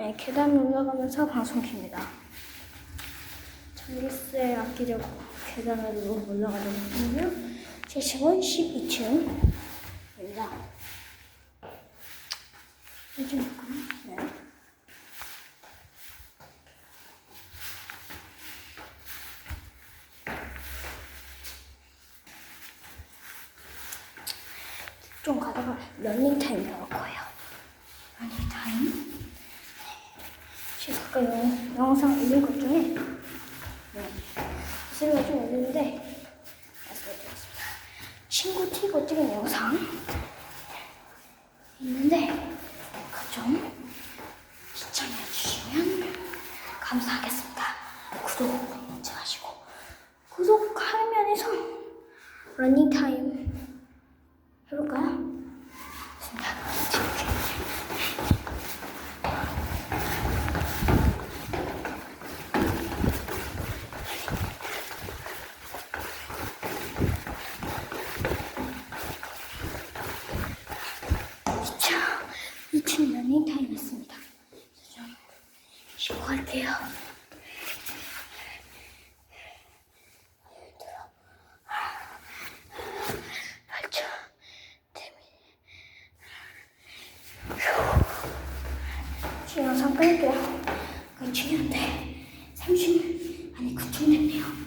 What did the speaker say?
네, 계단 올라가면서 방송 킵니다. 전기세 아끼려고 계단으로 올라가려거든요. 제 집은 12층입니다. 요즘 조금, 네. 좀 가다가 런닝타임 나올 거예요. 런닝타임. 아까 영, 영상 올린 것 중에. 네, 실가 좀 올렸는데. 말씀드리겠습니다. 친구 튀고 찍은 영상. 있는데 그 좀 시청해 주시면 감사하겠습니다. 구독 잊지 마시고. 구독 화면에서 런닝타임 해볼까요? 2층 러닝타임 했습니다. 좀 쉬고 갈게요. 영상 끌게요. 그 중요한데 30 아니 9층 됐네요.